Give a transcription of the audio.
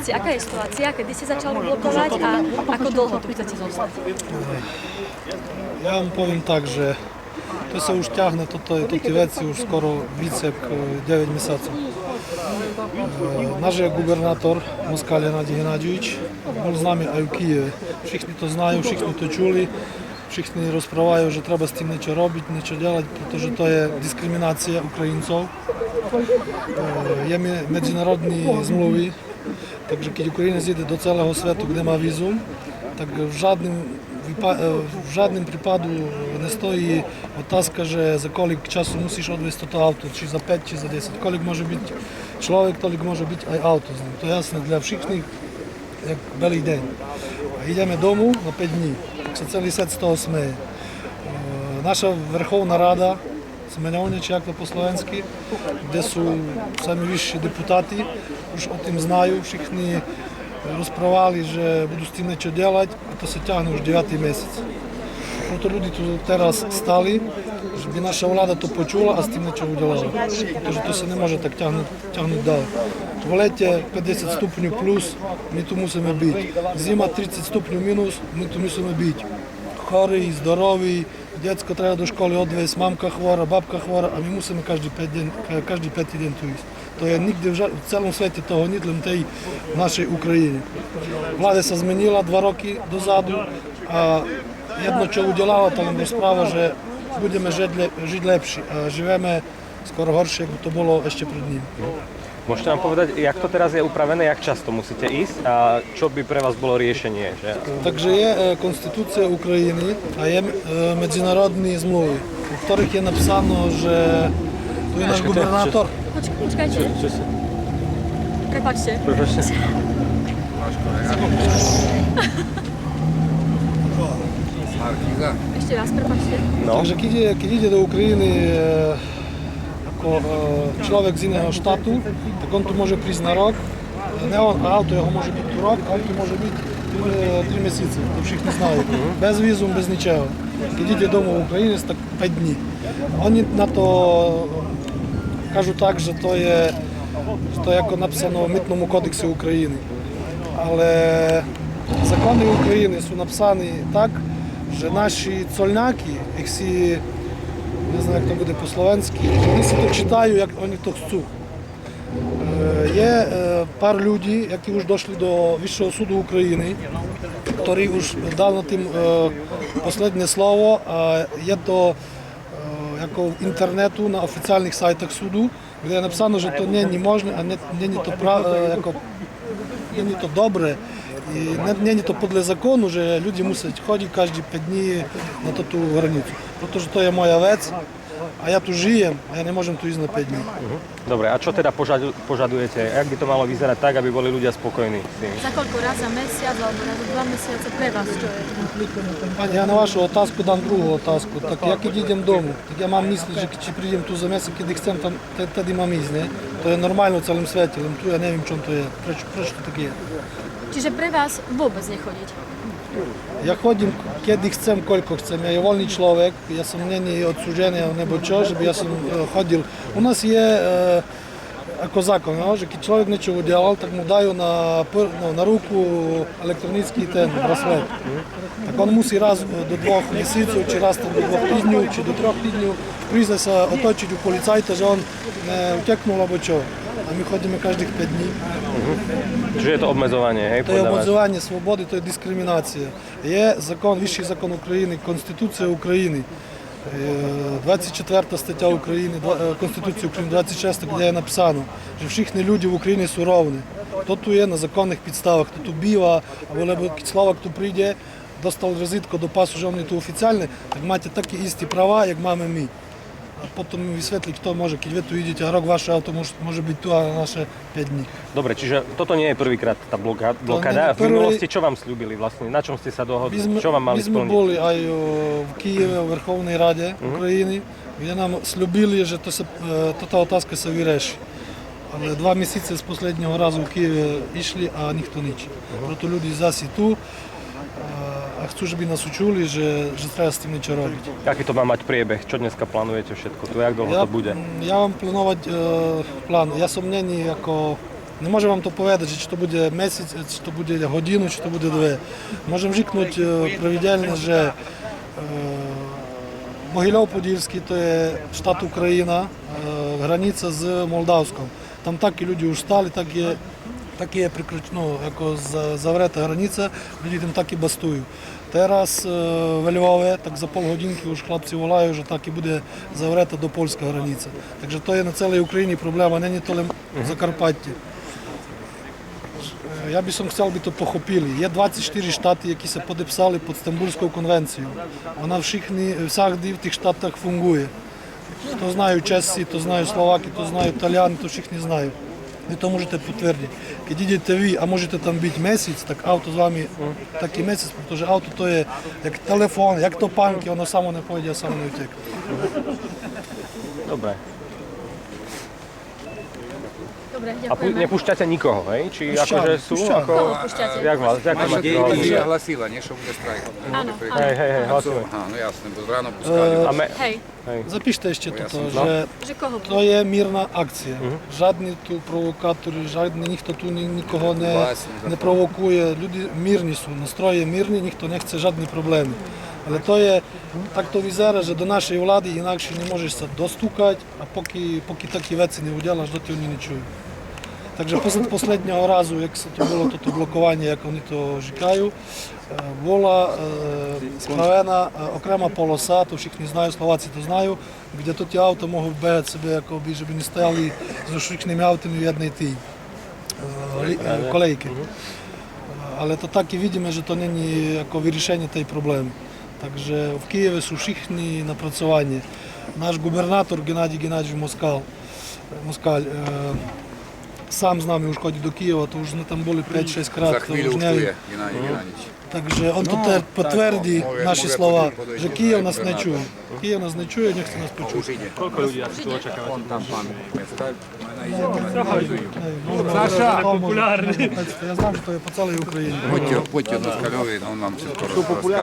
situácia, aká je situácia, kedy ste začali blokovať a ako dlho tu chcete zostať? Я вам повім так, що то все už тягне, то, то, то ті веці už скоро віце як е, 9 місяців. Е, Наш є губернатор Москаль Геннадій Геннадійович був з нами а в Києві. Всі то знають, всі то чули, всі розправають, що треба з тим нічого робити, нічого робити, тому що то є дискримінація українців. Е, Є мі- міжнародні змови, takže keď Ukrajina zjede do celého svetu, kde má vízum, tak v žádném, vypa- v žádném případu nestojí otázka, že za kolik času musíš odvést toto auto, či za 5, či za 10. Kolik může být člověk, tolik může být i auto z ním. To je jasné для všech, jak belý den. A jdeme domů na 5 dní, tak se celý svět z toho směje. E, Naša Верховна Рада, Семеновня, чи як то по-словенськи, де sú самі депутати, už o tým знаjú, všichni rozprávali, že budú s tým niečo ďalať a to sa ťahne už 9. mesiac. Proto ľudí tu teraz stali, že by naša vláda to počula a s tým niečo udelala. Pretože to sa nemôže tak ťahnuť, ťahnuť ďalej. V lete 50 stupňů plus, my tu musíme byť. Zima 30 stupňů minus, my tu musíme byť. Chorí, zdoroví, Дядько треба до школи odвезти, мамка хвора, бабка хвора, а ми мусимо кожен п'ятий день ža- v celom svete toho nie, len tej v našej Ukrajine. Vláda sa zmenila dva roky dozadu a jedno, čo udělala, to len rozpráva, že budeme žiť, le, žiť lepšie. A žijeme skoro horšie, ako to bolo ešte pred ním. Môžete nám povedať, jak to teraz je upravené, jak často musíte ísť a čo by pre vás bolo riešenie? Že... Takže є е, Конституція України, а є е, міжнародні змови, у яких є написано, що tu je náš gubernátor. Poč, počkajte, Čo si... prepačte. Prepačte. Ešte raz, prepačte. No, Takže keď ide, keď ide do Ukrajiny e, človek z iného štátu, tak on tu môže prísť na rok. Не он, а auto його може бути рок, а auto може бути е, три місяці, то всіх не знають. Без візу, без нічого. Ide домой в Україні, так 5 днів. Вони на то кажуть так, що то є, то як написано в Митному кодексі України. Але закони України написані так, що наші цольняки, їх всі, не знаю, як то буде по-словенськи, то читають, як вони то. Е, Є е, пар людей, які вже дійшли до Вищого суду України, які вже дали тим е, останнє слово, а є то е, в інтернету на офіційних сайтах суду, де написано, що то не, не можна, а не, не, не то прав, е, jako, nie, nie to dobre i nie, nie, nie to podle zakonu, że ludzie muszą chodzić każde 5 dni na to tu Protože to je moja vec, a ja tu žijem, a ja nemôžem tu ísť na 5 dní. dobre, a čo teda požadu, požadujete? Jak by to malo vyzerať tak, aby boli ľudia spokojní s tým? Za koľko raz za mesiac alebo raz za dva mesiace pre vás, čo je? Пані, я на вашу отазку дам другу отазку. Так як ідемо дому, так я мам мислити, що чи прийдемо ту за місяць, коли chcem, там те- тоді мам ísť, не? То je normálne v celom svete, len tu ja neviem, čom to je. Prečo, prečo to tak je? Čiže pre vás vôbec nechodiť. Я nebo čo, že by ja som e, chodil. U nás je e, ako zákon, no, že keď človek niečo udelal, tak mu dajú na, pr- no, na ruku elektronický ten bracelet. Tak on musí raz do dvoch mісяців, чи раз до двох тижнів, чи до трьох тижнів прийде оточити у поліцайта, що він не утекнув або що. А ми ходимо кожних 5 днів. То є podľa vás? обмежування свободи, то є дискримінація. Є закон, вищий закон України, Конституція України. Е, 24 стаття України, два- е, Конституції України, 26, де є написано, що всі люди в Україні są ровні. Хто тут є на законних підставах, хто тут біва, або либо хто прийде, достав візитку до пасу, що вони тут офіційні, так маєте такі істі права, як маємо ми. А потім висвітлить, хто може, коли ви тут їдете, а рок ваше авто може, може бути тут, а наше 5 днів. Dobre, čiže toto nie je prvýkrát tá bloká- nie blokáda. je V prvý- minulosti čo vám slúbili vlastne? Na čom ste sa dohodli? Ми, Čo vám ми, mali ми splniť? були а, й, о, в Києві, у Верховній Раді України, де нам слюбили, що то, се- е, то та отазка се вирішить. Але два місяці з останнього разу в Києві йшли, а ніхто ніч. Проto люди зараз і А chcú, żeby nás učuli, že, že treba s tým niečo robiť. Aký to má mať priebeh? Čo dneska plánujete všetko? Tu jak dlho Ja, to bude? ja mám plánovať e, plán. Ja som není ako Не можу вам то повідати, чи то буде місяць, чи то буде годину, чи то буде дві. Можемо жикнути е, провідельне, що е, Могилів-Подільський, то є штат Україна, е, границя з Молдавськом. Там так і люди устали, так є, так ну, яко за- заврета границя, люди там так і бастують. Teraz e, we Lwowie, tak za pół godzinki już chłopcy wolają, że tak i буде заврета до польської границі. Takže to є на цілій Україні проблема, не тільки в Закарпатті. Е, Я би сам хотів би то похопили. Є 24 штати, які се підписали під Стамбульську конвенцію. Вона в всіх, всіх в тих штатах функує. То знають чеси, то знають словаки, то знають італіяни, то всіх не знають. Ви то можете підтвердити. Коли йдете ви, а можете там бути місяць, так авто з вами так і місяць, тому що авто то є як телефон, як то панки, воно само не пойде, а само не втекне. Dobre. Dobre, A pu- ďakujeme. nepúšťate nikoho, hej? Či Pušťame, akože sú pušťame. ako... Koho púšťate? Jak vás, jak Наша máte діяльність hlavne? оголосила, ні, що буде страйк. Áno, Hej, áno. hej, hej, А, hlasujeme. ну ясно, бо рано пускали. A me... Hej, Запишіть ще Ясно. то, No. що že koho? То є мирна акція. Жодні тут провокатори, жодні ніхто тут ні- нікого не, Власне, не провокує. Люди мирні су, настрої мирні, ніхто не хоче жодні проблеми. Але то є так то візера, що до нашої влади інакше не можеш се достукати, а поки, поки такі веці не уділяш, доти вони не чують. Takže pos- poslednього разу, як це то було то, то блокування, як вони то жикають, е, була е, справена е, окрема полоса, то всіх не знаю, словаці то знаю, де тут авто можуть бігати себе, якоби, щоб не стояли з рушникними автами в одній тій е, е, колейки. Але то так і видимо, що то jako вирішення тієї проблеми. Takže в Києві всі напрацювання. Наш губернатор Геннадій Геннадійович Москал, Москаль, е, сам з нами chodí do Києва, то вже там були 5-6 За крат, то хвилю вже не ушлює Геннадій Геннадійович. Takže on to te- potvrdí Mluví- naše mluví slova, jako že podojčí Kyjev na nás gubernátora. nečuje. Kyjev nás nečuje, nechce nás počuť. Už ide. Koľko ľudí asi tu očakávate? On tam pán Mecka, мене йде. Саша, популярний. Я знав, що це по цілій Україні. Он